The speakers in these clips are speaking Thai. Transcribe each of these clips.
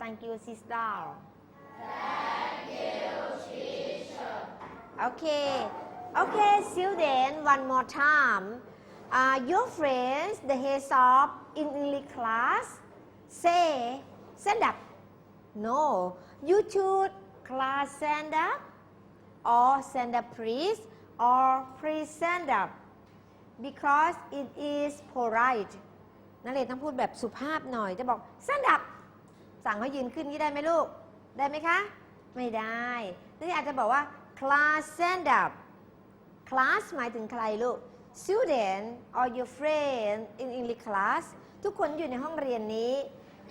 thank you sister thank you teacher okay okay student one more time uh, your friends the heads of in English class say stand up no you should class stand up or stand up please or please stand up because it is polite นักเรียนต้องพูดแบบสุภาพหน่อย จะบอก stand up สั่งให้ยืนขึ้นนี้ได้ไหมลูก ได้ไหมคะ ไม่ได้ นี่อาจจะบอกว่า class stand up class หมายถึงใครลูก student or your friend in English class ทุกคนอยู่ในห้องเรียนนี้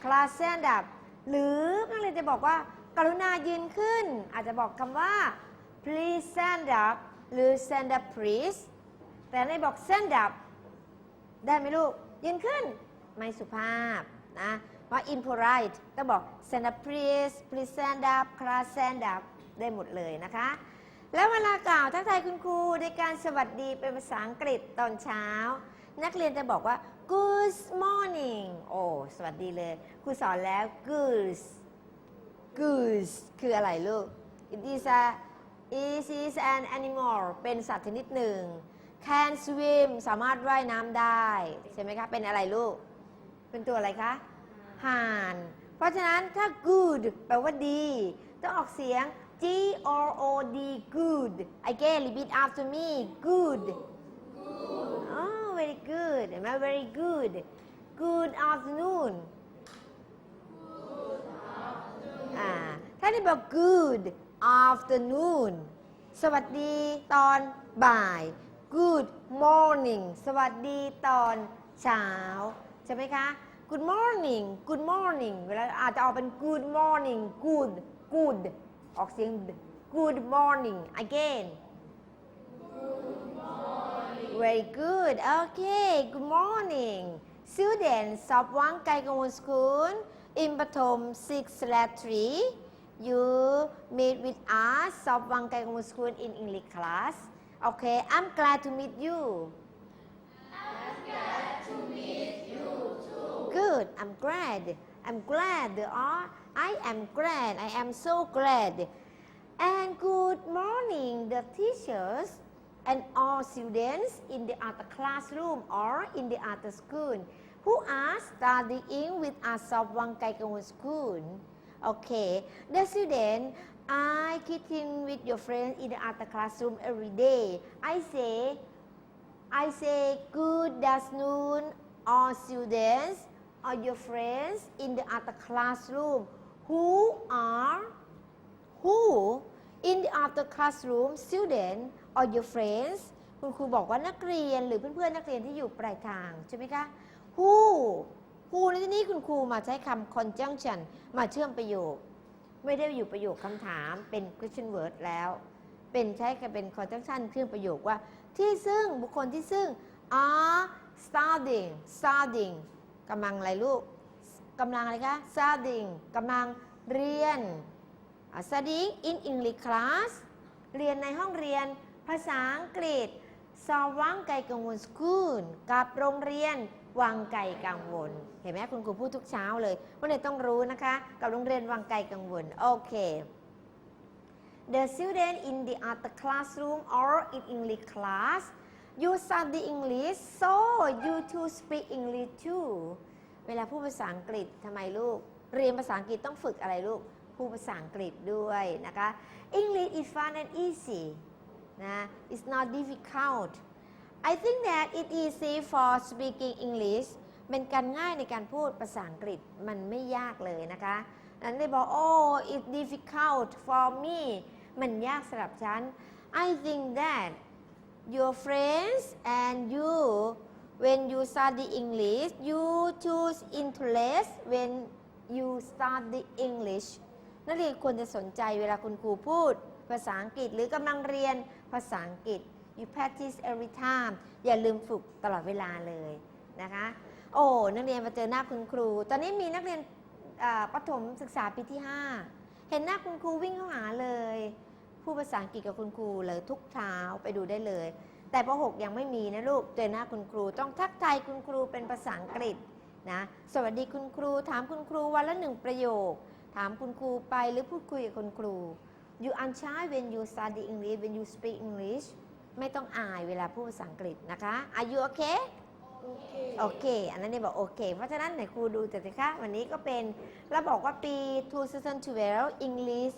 class stand up หรือนักเรียนจะบอกว่ากรุณายืนขึ้น อาจจะบอกคำว่า please stand up หรือ stand up please แต่ในบอก stand up ได้ไหมลูกยืนขึ้น ไม่สุภาพนะว่า impolite ก็บอก s e n d up please please stand up class stand up ได้หมดเลยนะคะ แล้วเวลากล่าวทักทายคุณครูในการสวัสดีเป็นภาษาอังกฤษตอนเช้า นักเรียนจะบอกว่า good morning โอ้ สวัสดีเลยครูสอนแล้ว good good คืออะไรลูก it is a it is an animal เป็นสัตว์ชนิดหนึ่ง can swim สามารถว่ายน้ำได้ ใช่ไหมคะ เป็นอะไรลูก เป็นตัวอะไรคะ่านเพราะฉะนั้นถ้า good แปลว่าดี ต้องออกเสียง G O O D good again repeat after me good oh very good am I ไ very good good afternoon อ่าถ้าได้บอก good afternoon สวัสดีตอนบ่าย good morning สวัสดีตอนเช้าใช่ไหมคะ good morning good morning เวลาอาจจะออกเป็น good morning good good ออกเสียง good morning again very good okay good morning students of School in ปฐม6 slash 3 you meet with us of School in English class okay I'm glad to meet you I'm glad to meet good. I'm glad. I'm glad. Or I am glad. I am so glad. And good morning, the teachers and all students in the other classroom or in the other school who are studying with us of Wangkaikawun School. Okay, the student I in with your friends in the other classroom every day. I say, I say good afternoon all students or your friends in the other classroom who are who in the other classroom student or your friends คุณครูบอกว่านักเรียนหรือเพื่อนๆ นักเรียนที่อยู่ปลายทางใช่ไหมคะ who who ในที่นี้คุณครูมาใช้คำ conjunction มาเชื่อมประโยค ไม่ได้อยู่ประโยคคำถาม เป็น question word แล้ว เป็นใช้เป็น conjunction เชื่อมประโยคว่า ที่ซึ่งบุคคลที่ซึ่ง are studying studying กำลังอะไรลูก กำลังอะไรคะซาดิงกำลังเรียนซาดิง in English class เรียนในห้องเรียนภาษาอังกฤษสอวังไก่กังวลสกูลกับโรงเรียนวังไก่กังวล เห็นไหมคุณครูพูดทุกเช้าเลยวันนี้ต้องรู้นะคะ กับโรงเรียนวังไก่กังวล โอเค The student in the other classroom or in English class you study English so you to speak English too เวลาพูดภาษาอังกฤษทำไมลูก เรียนภาษาอังกฤษต้องฝึกอะไรลูก พูดภาษาอังกฤษด้วยนะคะ English is fun and easy นะ it's not difficult I think that it easy for speaking English เป็นการง่ายในการพูดภาษาอังกฤษ มันไม่ยากเลยนะคะ นั้นได้บอก oh it's difficult for me มันยากสำหรับฉัน I think that your friends and you when you study English you choose interest when you study English นักเรียนควรจะสนใจเวลาคุณครูพูดภาษาอังกฤษหรือกำลังเรียนภาษาอังกฤษ you practice every time อย่าลืมฝึกตลอดเวลาเลยนะคะ โอ้ นักเรียนมาเจอหน้าคุณครู ตอนนี้มีนักเรียนประถมศึกษาปีที่ 5 เห็นหน้าคุณครูวิ่งเข้าหาเลยพูดภาษาอังกฤษกับคุณครูเลยทุกเช้าไปดูได้เลย แต่ป .6 ยังไม่มีนะลูกเจอหน้าคุณครูต้องทักทายคุณครูเป็นภาษาอังกฤษนะสวัสดีคุณครูถามคุณครูวันละหนึ่งประโยคถามคุณครูไปหรือพูดคุยกับคุณครู you are s h y when you study English when you speak English ไม่ต้องอายเวลาพูดภาษาอังกฤษนะคะ are you okay โอเคอันนั้นเนี่ยบอกโอเคเพราะฉะนั้นไหนครูดูแต่สิคะวันนี้ก็เป็นเราบอกว่าปี2012 English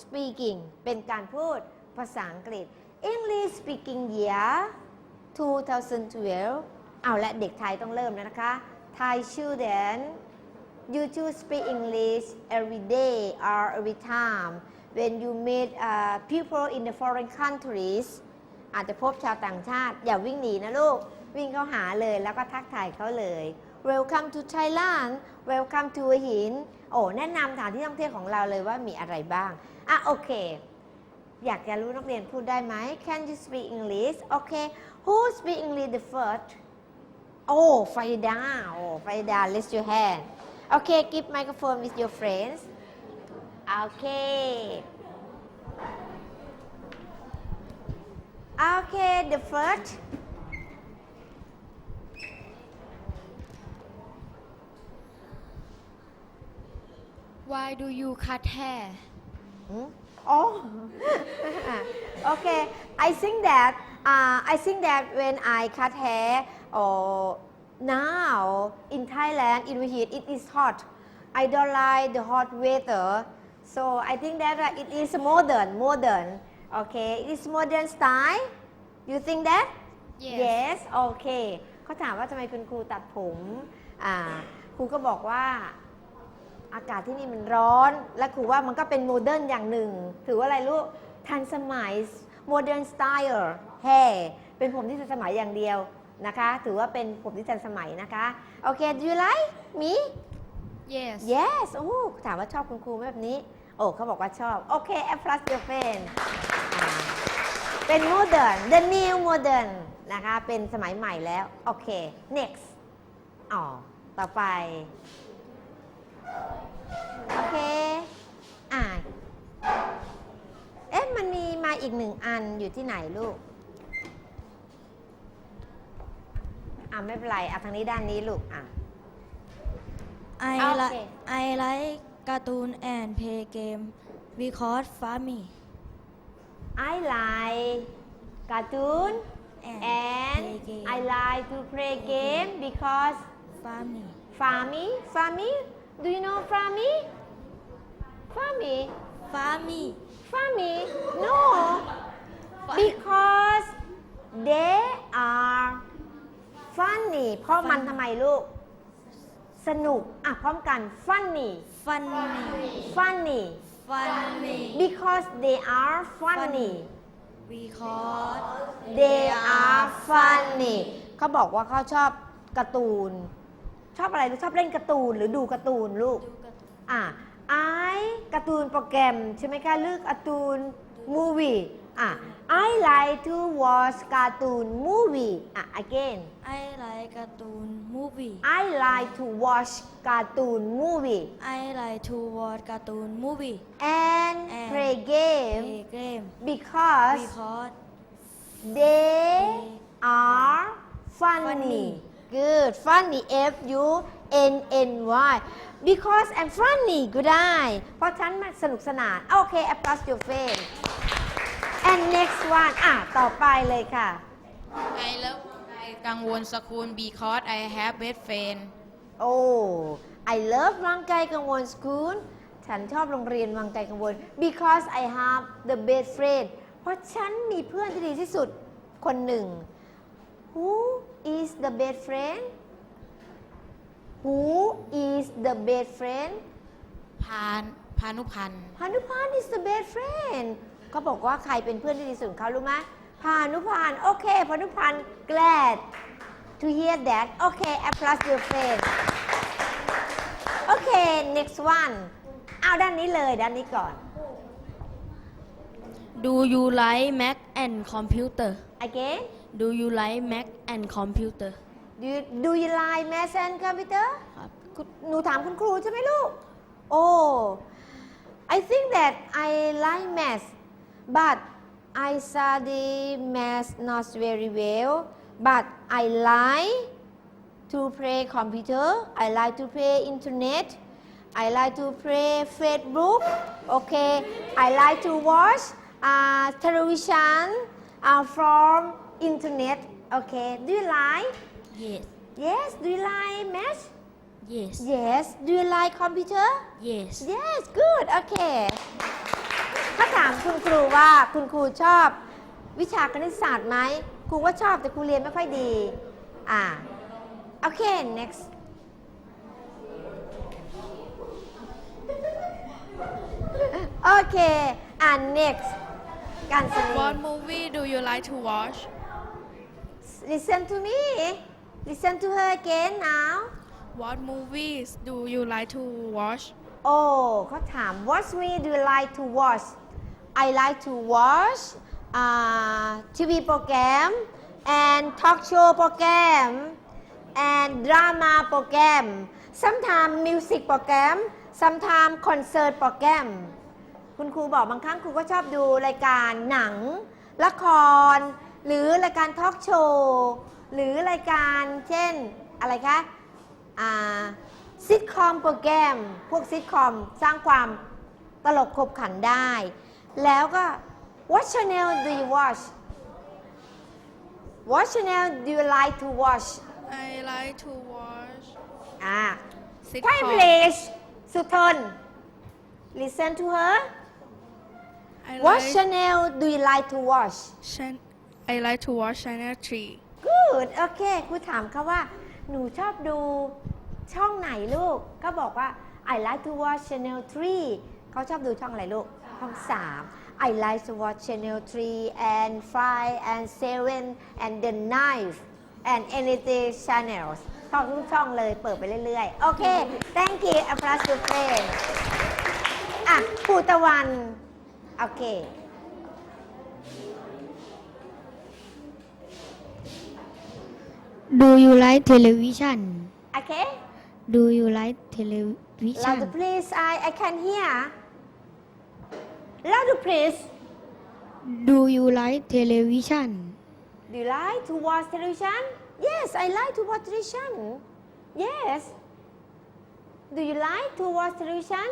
speaking เป็นการพูดภาษาอังกฤษ English speaking year 2012 เอาละเด็กไทยต้องเริ่มแล้วนะคะ Thai children you should speak English every day or every time when you meet uh, people in the foreign countries อาจจะพบชาวต่างชาติ อย่าวิ่งหนีนะลูก วิ่งเข้าหาเลยแล้วก็ทักทายเขาเลย Welcome to Thailand Welcome to หินโอ้แนะนำสถานที่ท่องเที่ยวของเราเลยว่ามีอะไรบ้างอ่ะโอเค อยากจะรู้นักเรียนพูดได้ไหม Can you speak English Okay Who speak English the first โอ้ไฟดา โอ้ไฟดา l a r i s t your hand Okay give microphone with your friends Okay Okay the first Why do you cut hair? Oh, okay. I think that uh, I think that when I cut hair or now in Thailand in h e a t it is hot. I don't like the hot weather, so I think that uh, it is modern, modern. Okay, it is modern style. You think that? Yes. yes. Okay. เขาถามว่าทำไมคุณครูตัดผมอ่าครูก็บอกว่าอากาศที่นี่มันร้อนและครูว่ามันก็เป็นโมเดิร์นอย่างหนึ่ง ถือว่าอะไรลูกทันสมัยโมเดิร์นสไตล์แฮ่เป็นผมที่ทันสมัยอย่างเดียวนะคะ ถือว่าเป็นผมที่ทันสมัยนะคะโอเค do you like me yes yes โอ้ถามว่าชอบคุณครูไหมแบบนี้ โอ้เขาบอกว่าชอบโอเค a plus your friend เป็นโมเดิร์น the new modern นะคะ เป็นสมัยใหม่แล้วโอเค next อ๋อ ต่อไปโอเค อ่าเอ๊ะมันมีมาอีกหนึ่งอันอยู่ที่ไหนลูก อ่าไม่เป็นไรอ่ะ ทางนี้ด้านนี้ลูกอ่ะ I like I like cartoon and play game because funny I like cartoon and a I like to play game because funny Farmy Farmy Do you know Fami? Fami? Fami. Fami? No. Because they are funny เพราะมันทำไมลูก สนุก อ่ะพร้อมกัน funny funny funny funny because they are funny because they are funny เขาบอกว่าเขาชอบการ์ตูนชอบอะไรลูกชอบเล่นการ์ตูนหรือดูการ์ตูนลูกอ่าไอการ์ตูนโปรแกรมใช่ไหมคะเลือกการ์ตูนมูวี่อ่า I like to watch cartoon movie อ่ะ again ไอไล e ์การ์ตูนมูฟวี่ I like to watch cartoon movie ไอไล e ์ทูวอ c h การ์ตูนมูฟวี่ and And play game because because they are funny good funny F U N N Y because I'm funny ก็ได้เพราะฉันมันสนุกสนานโอเค applause your f r i e n d and next one อ่ะ ต่อไปเลยค่ะ I love I กังวลสกุล because I have best friend oh I love รังไกกังวลสกุลฉันชอบโรงเรียนวังไกกังวล because I have the best friend เพราะฉันมีเพื่อนที่ดีที่สุด คนหนึ่ง who is the best friend who is the best friend พาน พานุพันธ์ พานุพันธ์ is the best friend เขาบอกว่าใครเป็นเพื่อนที่ดีสุดเขารู้ไหมพานุพันธ์ โอเค พานุพันธ์ glad to hear that โอเค applause your friend โอเค next one เอาด้านนี้เลย ด้านนี้ก่อน Do you like Mac and computer again Do you like Mac and computer? Do you, do you like math and computer? ครับคุณหนูถามคุณครูใช่ไหมลูก Oh, I think that I like math but I study math not very well but I like to play computer I like to play internet I like to play Facebook okay I like to watch uh, television uh, from internet okay do you like Yes. yes do you like math Yes. yes do you like computer Yes. yes good okay ถ้าถามคุณครูว่าคุณครูชอบวิชาคณิตศาสตร์ไหมครูว่าชอบแต่ครูเรียนไม่ค่อยดี อ่าโอเค next โอเคอ่า next การแสดง What movie do you like to watch? Listen to me. Listen to her again now. What movies do you like to watch? oh เขาถาม What movie do you like to watch? I like to watch uh, TV program and talk show program and drama program. Sometimes music program. Sometimes concert program. คุณครูบอกบางครั้งครูก็ชอบดูรายการหนัง ละครหรือรายการทอล์กโชว์ หรือรายการเช่น อะไรคะอ่าซิทคอมโปรแกรมพวกซิทคอมสร้างความตลกขบขันได้ แล้วก็ what channel do you watch what channel do you like to watch I like to watch อ่า Quiet please สุทน listen to her what channel do you like to watch I like to watch Channel Good โอเคครูถามเขาว่า หนูชอบดูช่องไหนลูก ก็บอกว่า I like to watch Channel 3 เขาชอบดูช่องอะไรลูก ช่อง 3 I like to watch Channel 3 and 5 and 7 and the 9 and anything channels ชอบทุกช่องเลยเปิดไปเรื่อยๆ โอเค thank you applause to play อ่ะปูตะวัน โอเค Do you like television? Okay. Do you like television? Loud, please. I I can hear. Loud, please. Do you like television? Do you like to watch television? Yes, I like to watch television. Yes. Do you like to watch television?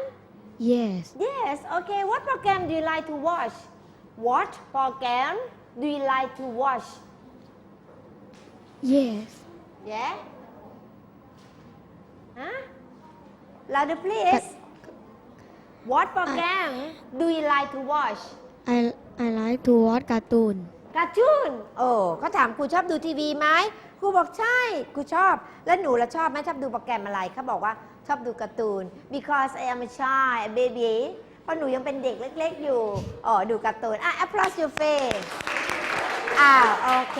Yes. Yes. Okay. What program do you like to watch? What program do you like to watch? Yes. Yeah? Huh? Louder please. What program do you like to watch? I I like to watch cartoon. cartoon โอ้เขาถามครูชอบดูทีวีไหมครูบอกใช่ครูชอบ แล้วหนูละชอบไหมชอบดูโปรแกรมอะไรเขาบอกว่าชอบดูการ์ตูน because I am a child a baby เพราะหนูยังเป็นเด็กเล็กๆอยู่อ๋อดูการ์ตูนอ่ะ applause your face อ้าวโอเค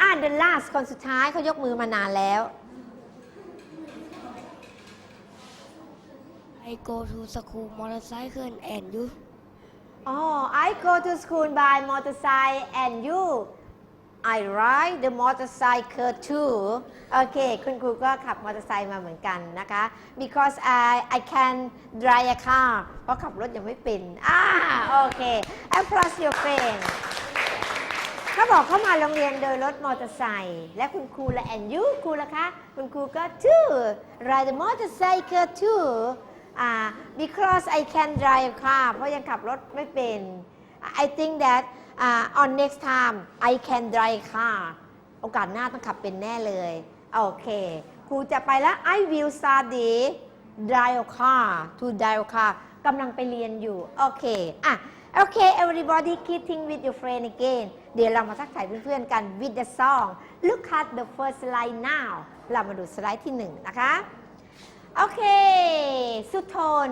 อ่าเดล e าสคนสุดท้ายเขายกมือมานานแล้ว I go to school motorcycle and you Oh I go to school by motorcycle and you I ride the motorcycle too โอเค คุณครูก็ขับมอเตอร์ไซค์มาเหมือนกันนะคะ because I I can drive a car เพราะขับรถยังไม่เป็น อ่าโอเค a p p l u s your friend เขาบอกเข้ามาโรงเรียนโดยรถมอเตอร์ไซค์และคุณครูและแอนยูครูล่ะคะคุณครูก็ too ride the motorcycle too อ่ because I can drive car เพราะยังขับรถไม่เป็น I think that uh, on next time I can drive car โอกาสหน้าต้องขับเป็นแน่เลยโอเคครูจะไปแล้ว I will study drive car to drive car กำลังไปเรียนอยู่โอเคอ่ะโอเค everybody kissing with your friend again. เดี๋ยวเรามาทักทายเพื่อนๆกัน with the song. Look at the first slide now. เรามาดูสไลด์ที่หนึ่งนะคะ โอเค สุทน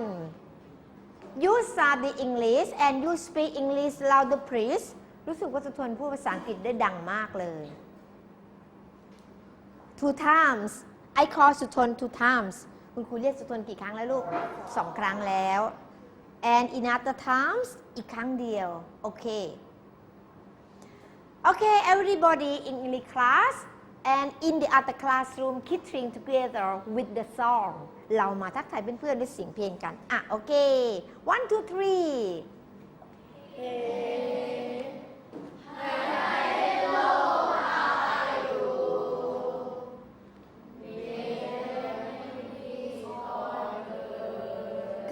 you study English and you speak English louder please รู้สึกว่าสุทนพูดภาษาอังกฤษได้ดังมากเลย two times I call สุทน two times คุณครูเรียกสุทนกี่ครั้งแล้วลูกสองครั้งแล้ว and in other times อีกครั้งเดียวโอเค โอเค everybody in English class and in the other classroom k i t t i n g together with the song เรามาทักทายเพื่อนๆด้วยเสียงเพลงกัน อ่ะโอเค one two three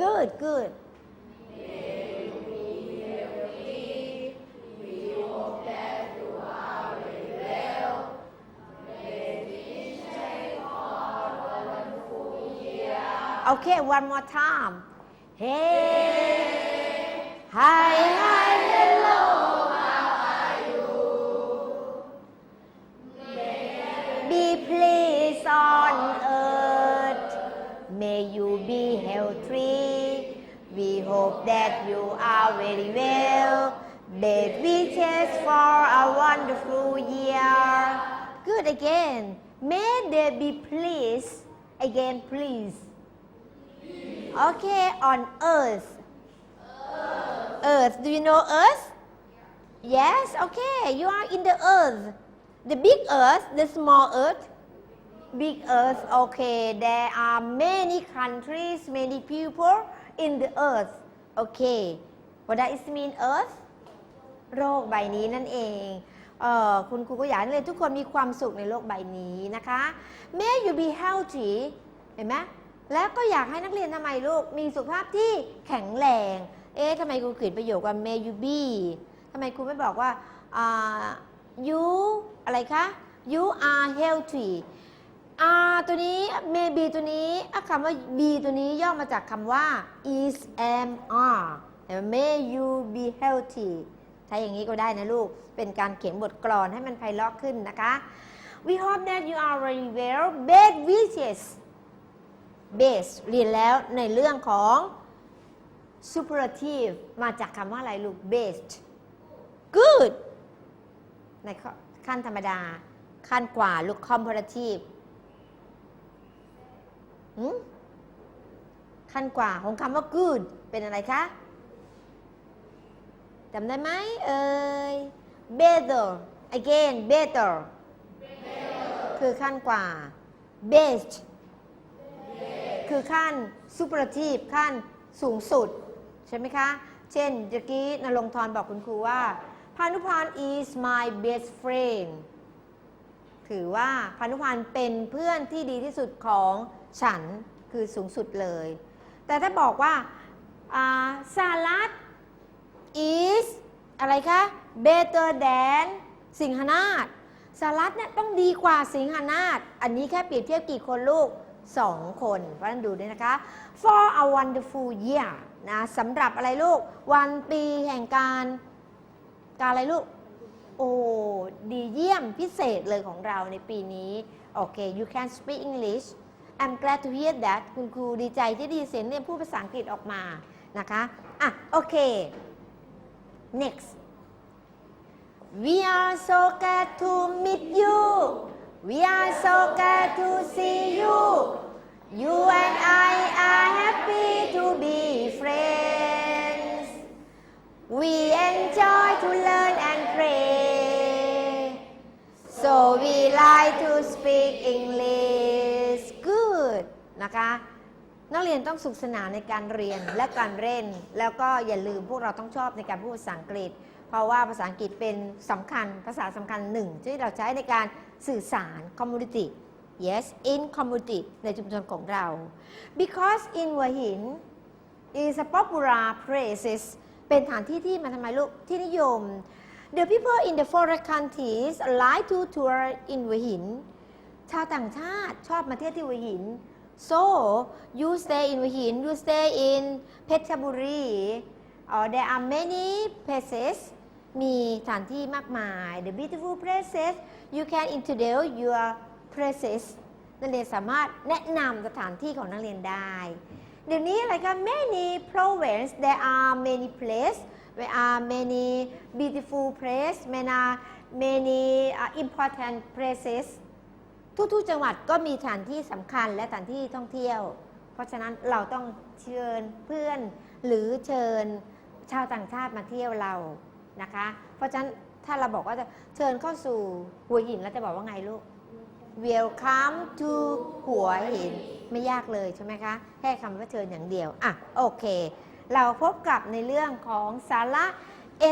Good, good. Okay, one more time. Hey, hi, hi, hello, how are you? Be pleased on earth. May you be healthy. We hope that you are very well. Best wishes for a wonderful year. Good again. May they be pleased. Again, please. Okay on earth earth do you know earth yes okay you are in the earth the big earth the small earth big earth okay there are many countries many people in the earth okay what does it mean earth โรคใบนี้นั่นเองเออคุณครูก็อยากให้ทุกคนมีความสุขในโลกใบนี้นะคะ May you be healthy เห็นไหมแล้วก็อยากให้นักเรียนทำไมลูกมีสุขภาพที่แข็งแรง เอ๊ะทำไมครูเขียนประโยคว่า may you be ทำไมครูไม่บอกว่า uh, you อะไรคะ you are healthy R ตัวนี้ maybe ตัวนี้คำว่า B e ตัวนี้ย่อมาจากคำว่า is am are may you be healthy ใช้อย่างนี้ก็ได้นะลูก เป็นการเขียนบทกลอนให้มันไพเราะขึ้นนะคะ We hope that you are very well. Best wishes. base เรียนแล้วในเรื่องของ superlative มาจากคำว่าอะไรลูก based good ในขั้นธรรมดา ขั้นกว่าลูก comparative ขั้นกว่าของคำว่า good เป็นอะไรคะจำได้ไหมเอ่ย better again better คือขั้นกว่า based คือขั้นซูเปอร์ทีฟขั้นสูงสุด ใช่ไหมคะ เช่นเมื่อกี้นรงทรบอกคุณครูว่าพานุพันธ์ is my best friend ถือว่าพานุพันธ์เป็นเพื่อนที่ดีที่สุดของฉันคือสูงสุดเลย แต่ถ้าบอกว่าสาลัด is อะไรคะ better than สิงหนาฏสาลัดเนี่ยต้องดีกว่าสิงหนาฏอันนี้แค่เปรียบเทียบกี่คนลูกสองคนเพราะะนั้นดูด้วยนะคะ for a wonderful year นะสำหรับอะไรลูก วันปีแห่งการการอะไรลูกโอ้ดีเยี่ยมพิเศษเลยของเราในปีนี้โอเค you can speak English I'm glad to hear that คุณครูดีใจที่ดีเสียงเนี่ยพูดภาษาอังกฤษออกมา นะคะอ่ะโอเค next We are so glad to meet you We are so glad to see you. You and I are happy to be friends. We enjoy to learn and pray. So we like to speak English. Good. นะคะ นักเรียนต้องสุขสนานในการเรียนและการเล่น แล้วก็อย่าลืมพวกเราต้องชอบในการพูดภาษาอังกฤษ เพราะว่าภาษาอังกฤษเป็นสำคัญ ภาษาสำคัญหนึ่งที่เราใช้ในการสื่อสาร community yes in community ในชุมชนของเรา because in หัวหิน is a popular places เป็นสถานที่ที่มันทำไมลูกที่นิยม the people in the foreign countries like to tour in หัวหินชาวต่างชาติชอบมาเที่ยวที่หัวหิน so you stay in หัวหิน you stay in เพชรบุรี or there are many places มีสถานที่มากมาย the beautiful places you can introduce your places นักเรียนสามารถแนะนำสถานที่ของนักเรียนได้ เดี๋ยวนี้อะไรก็ many province there are many place s there are many beautiful place s many many important places ทุก ๆจังหวัดก็มีสถานที่สำคัญและสถานที่ท่องเที่ยว เพราะฉะนั้นเราต้องเชิญเพื่อน หรือเชิญชาวต่างชาติมาเที่ยวเรานะคะเพราะฉะนั้นถ้าเราบอกว่าจะเชิญเข้าสู่หัวหิน แล้วจะบอกว่าไงลูก Welcome to หัวหินไม่ยากเลยใช่ไหมคะ แค่คำว่าเชิญอย่างเดียวอ่ะโอเค เราพบกับในเรื่องของสาระ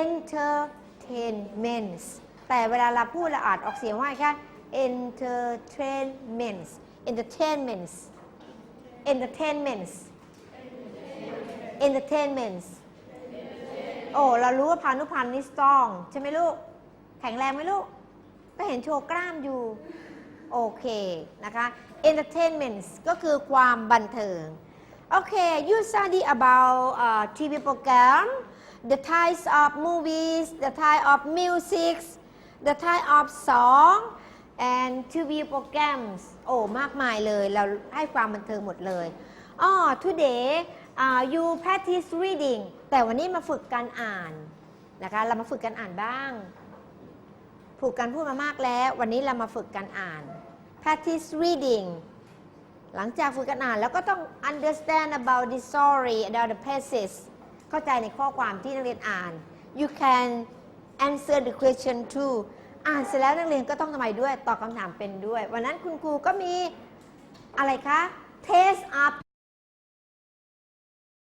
entertainments แต่เวลาเราพูดเราอาจออกเสียงว่าแค่ entertainments entertainments entertainments entertainments โอ้ เรารู้ว่าพานุพันธ์นี่สตรองใช่ไหมลูกแข็งแรงไหมลูกก็เห็นโชว์กล้ามอยู่ โอเค นะคะ entertainment ก็คือความบันเทิง โอเค you study about uh, TV program the types of movies the type of music the type of song and TV programs โอ้ มากมายเลยเราให้ความบันเทิงหมดเลยอ๋อ oh, today uh, you practice reading แต่วันนี้มาฝึกการอ่านนะคะเรามาฝึกการอ่านบ้าง ผูกการพูดมามากแล้ว วันนี้เรามาฝึกการอ่าน practice reading หลังจากฝึกการอ่านแล้วก็ต้อง understand about the story about the passage เข้าใจในข้อความที่นักเรียนอ่าน you can answer the question too อ่านเสร็จแล้วนักเรียนก็ต้องทำไมด้วย ตอบคำถามเป็นด้วย วันนั้นคุณครูก็มีอะไรคะ test up